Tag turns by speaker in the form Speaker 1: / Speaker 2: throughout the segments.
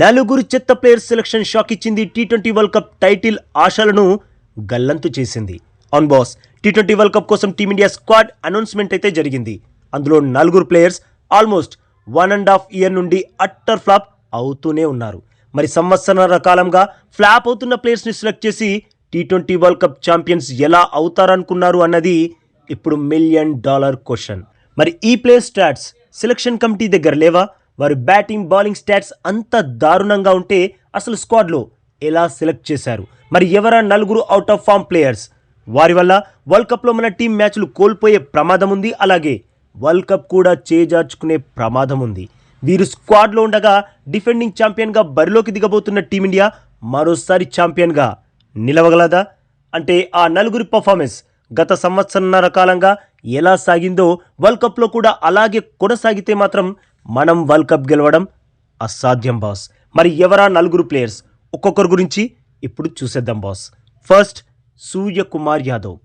Speaker 1: నలుగురు చెత్త players selection shock ఇచ్చింది T twenty world cup title ఆశలను గల్లంతు చేసింది. On boss T twenty world cup కోసం టీమిండియా స్క్వాడ్ అనౌన్స్మెంట్ అయితే జరిగింది. అందులో నలుగురు players almost one and half year నుండి అట్టర్ ఫ్లాప్ అవుతూనే ఉన్నారు. మరి సంవత్సరాల కాలంగా ఫ్లాప్ అవుతున్న ప్లేయర్స్ని సెలెక్ట్ చేసి T twenty world cup champions ఎలా అవుతారనుకున్నారు అన్నది ఇప్పుడు మిలియన్ డాలర్ క్వశ్చన్. మరి ఈ ప్లేయర్ స్టాట్స్ సెలక్షన్ కమిటీ దగ్గర లేవా? వారి బ్యాటింగ్ బౌలింగ్ స్టాట్స్ అంత దారుణంగా ఉంటే అసలు స్క్వాడ్లో ఎలా సెలెక్ట్ చేశారు? మరి ఎవరా నలుగురు అవుట్ ఆఫ్ ఫామ్ ప్లేయర్స్ వారి వల్ల వరల్డ్ కప్లో మన టీం మ్యాచ్లు కోల్పోయే ప్రమాదం ఉంది. అలాగే వరల్డ్ కప్ కూడా చేజార్చుకునే ప్రమాదం ఉంది. వీరు స్క్వాడ్లో ఉండగా డిఫెండింగ్ ఛాంపియన్గా బరిలోకి దిగబోతున్న టీమిండియా మరోసారి ఛాంపియన్గా నిలవగలదా? అంటే ఆ నలుగురి పర్ఫార్మెన్స్ గత సంవత్సరన్నర కాలంగా ఎలా సాగిందో వరల్డ్ కప్లో కూడా అలాగే కొనసాగితే మాత్రం మనం వరల్డ్ కప్ గెలవడం అసాధ్యం బాస్. మరి ఎవరా నలుగురు ప్లేయర్స్? ఒక్కొక్కరి గురించి ఇప్పుడు చూసేద్దాం బాస్. ఫస్ట్ సూర్యకుమార్ యాదవ్.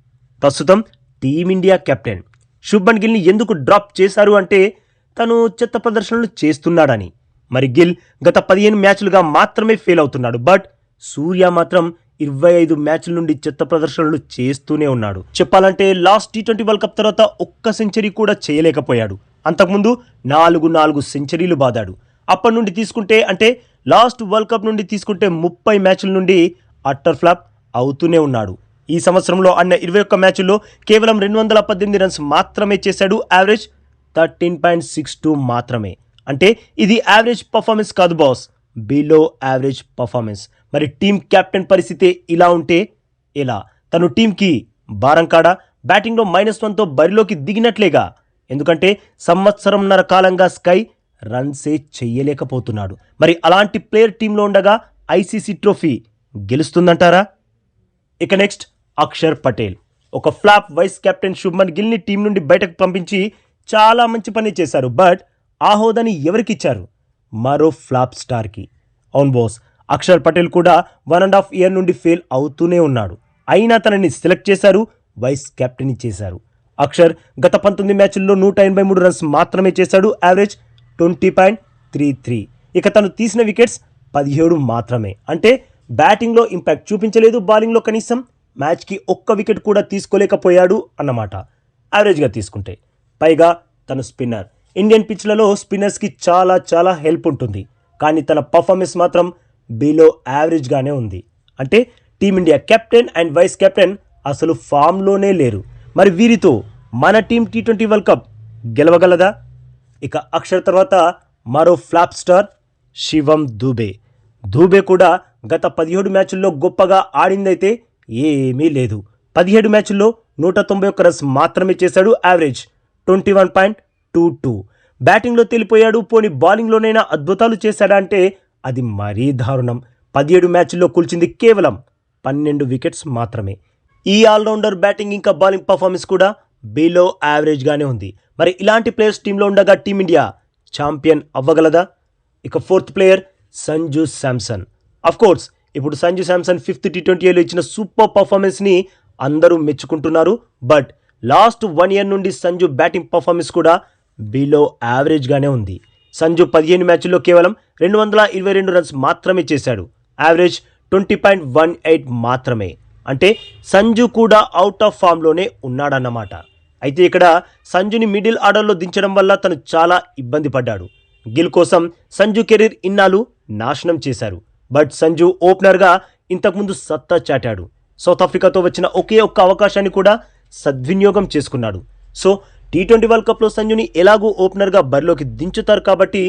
Speaker 1: ప్రస్తుతం టీమిండియా కెప్టెన్. శుభ్మన్ గిల్ని ఎందుకు డ్రాప్ చేశారు అంటే తను చెత్త ప్రదర్శనలు చేస్తున్నాడని. మరి గిల్ గత పదిహేను మ్యాచ్లుగా మాత్రమే ఫెయిల్ అవుతున్నాడు. బట్ సూర్య మాత్రం ఇరవై ఐదు మ్యాచ్ల నుండి చెత్త ప్రదర్శనలు చేస్తూనే ఉన్నాడు. చెప్పాలంటే last T twenty world cup తర్వాత ఒక్క సెంచరీ కూడా చేయలేకపోయాడు. అంతకుముందు నాలుగు నాలుగు సెంచరీలు బాదాడు. అప్పటి నుండి తీసుకుంటే అంటే లాస్ట్ వరల్డ్ కప్ నుండి తీసుకుంటే ముప్పై మ్యాచ్ల నుండి అట్టర్ ఫ్లాప్ అవుతూనే ఉన్నాడు. ఈ సంవత్సరంలో అన్న ఇరవై ఒక్క మ్యాచ్ల్లో కేవలం రెండు వందల పద్దెనిమిది రన్స్ మాత్రమే చేశాడు. Average thirteen point six two మాత్రమే. అంటే ఇది యావరేజ్ పర్ఫార్మెన్స్ కాదు బాస్. Below average performance. మరి టీం కెప్టెన్ పరిస్థితి ఇలా ఉంటే ఎలా? తను టీంకి భారం కాడా? బ్యాటింగ్లో మైనస్ వన్తో బరిలోకి దిగినట్లేగా? ఎందుకంటే సంవత్సరంన్నర కాలంగా స్కై రన్సే చెయ్యలేకపోతున్నాడు. మరి అలాంటి ప్లేయర్ టీంలో ఉండగా ఐసీసీ ట్రోఫీ గెలుస్తుందంటారా? ఇక నెక్స్ట్ అక్షర్ పటేల్. ఒక ఫ్లాప్ వైస్ కెప్టెన్ శుభ్మన్ గిల్ని టీం నుండి బయటకు పంపించి చాలా మంచి పని చేశారు బట్ ఆ హోదాని ఎవరికిచ్చారు? మరో ఫ్లాప్ స్టార్కి. అవును బాస్ అక్షర్ పటేల్ కూడా వన్ అండ్ హాఫ్ ఇయర్ నుండి ఫెయిల్ అవుతూనే ఉన్నాడు. అయినా తనని సెలెక్ట్ చేశారు వైస్ కెప్టెన్ చేశారు. అక్షర్ గత పంతొమ్మిది మ్యాచ్ల్లో నూట ఎనభై మూడు రన్స్ మాత్రమే చేశాడు. Average twenty point three three. ఇక తను తీసిన వికెట్స్ పదిహేడు మాత్రమే. అంటే బ్యాటింగ్లో ఇంపాక్ట్ చూపించలేదు. బౌలింగ్లో కనీసం మ్యాచ్కి ఒక్క వికెట్ కూడా తీసుకోలేకపోయాడు అన్నమాట యావరేజ్గా తీసుకుంటే. పైగా తను స్పిన్నర్. ఇండియన్ పిచ్లలో స్పిన్నర్స్కి చాలా చాలా హెల్ప్ ఉంటుంది. కానీ తన పర్ఫార్మెన్స్ మాత్రం బిలో యావరేజ్గానే ఉంది. అంటే Team India captain and vice captain అసలు ఫామ్లోనే లేరు. మరి వీరితో మన team T twenty world cup గెలవగలదా? ఇక అక్షర్ తర్వాత మరో ఫ్లాప్ స్టార్ శివం దూబే. దూబే కూడా గత పదిహేడు మ్యాచ్ల్లో గొప్పగా ఆడిందైతే ఏమీ లేదు. పదిహేడు మ్యాచ్ల్లో నూట తొంభై ఒక్క రన్స్ మాత్రమే చేశాడు average twenty one point two two. బ్యాటింగ్లో తెలిపోయాడు పోని బౌలింగ్లోనైనా అద్భుతాలు చేశాడా అంటే అది మరీ దారుణం. పదిహేడు మ్యాచ్ల్లో కూల్చింది కేవలం పన్నెండు వికెట్స్ మాత్రమే. ఈ ఆల్రౌండర్ బ్యాటింగ్ ఇంకా బౌలింగ్ పర్ఫార్మెన్స్ కూడా బిలో యావరేజ్గానే ఉంది. మరి ఇలాంటి ప్లేయర్స్ టీంలో ఉండగా టీమిండియా ఛాంపియన్ అవ్వగలదా? ఇక fourth player Sanju Samson. Course ఇప్పుడు సంజు శాంసన్ ఫిఫ్త్ టీ ట్వంటీలో ఇచ్చిన సూపర్ పర్ఫార్మెన్స్ని అందరూ మెచ్చుకుంటున్నారు. బట్ లాస్ట్ వన్ ఇయర్ నుండి సంజు బ్యాటింగ్ పర్ఫార్మెన్స్ కూడా బిలో యావరేజ్గానే ఉంది. సంజు పదిహేను మ్యాచ్ల్లో కేవలం రెండు వందల ఇరవై రెండు రన్స్ మాత్రమే చేశాడు. Average twenty point one eight మాత్రమే. అంటే సంజు కూడా అవుట్ ఆఫ్ ఫామ్లోనే ఉన్నాడన్నమాట. అయితే ఇక్కడ సంజుని మిడిల్ ఆర్డర్లో దించడం వల్ల తను చాలా ఇబ్బంది పడ్డాడు. గిల్ కోసం సంజు కెరీర్ ఇన్నాళ్ళు నాశనం చేశారు. బట్ సంజు ఓపెనర్గా ఇంతకుముందు సత్తా చాటాడు. సౌత్ ఆఫ్రికాతో వచ్చిన ఒకే ఒక్క అవకాశాన్ని కూడా సద్వినియోగం చేసుకున్నాడు. సో టీ ట్వంటీ వరల్డ్ కప్లో సంజుని ఎలాగూ ఓపెనర్గా బరిలోకి దించుతారు కాబట్టి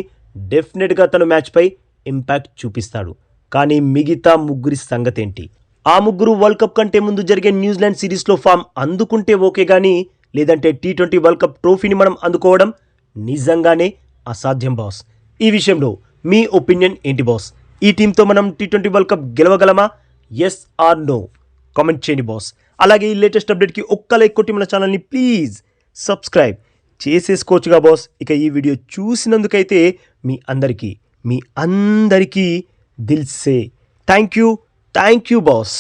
Speaker 1: డెఫినెట్గా తను మ్యాచ్పై ఇంపాక్ట్ చూపిస్తాడు. కానీ మిగతా ముగ్గురి సంగతి ఏంటి ఆ ముగ్గురు వరల్డ్ కప్ కంటే ముందు జరిగే న్యూజిలాండ్ సిరీస్లో ఫామ్ అందుకుంటే ఓకే కానీ లేదంటే టీ ట్వంటీ వరల్డ్ కప్ ట్రోఫీని మనం అందుకోవడం నిజంగానే అసాధ్యం బాస్ ఈ విషయంలో మీ ఒపీనియన్ ఏంటి బాస్ ఈ టీంతో మనం టీ ట్వంటీ వరల్డ్ కప్ గెలవగలమా? ఎస్ ఆర్ నో కామెంట్ చేయండి బాస్ అలాగే ఈ లేటెస్ట్ అప్డేట్కి ఒక్క లైక్ కొట్టి మన ఛానల్ని ప్లీజ్ సబ్స్క్రైబ్ చేసేసుకోవచ్చుగా బాస్ ఇక ఈ వీడియో చూసినందుకైతే మీ అందరికీ మీ అందరికీ దిల్సే thank you thank you boss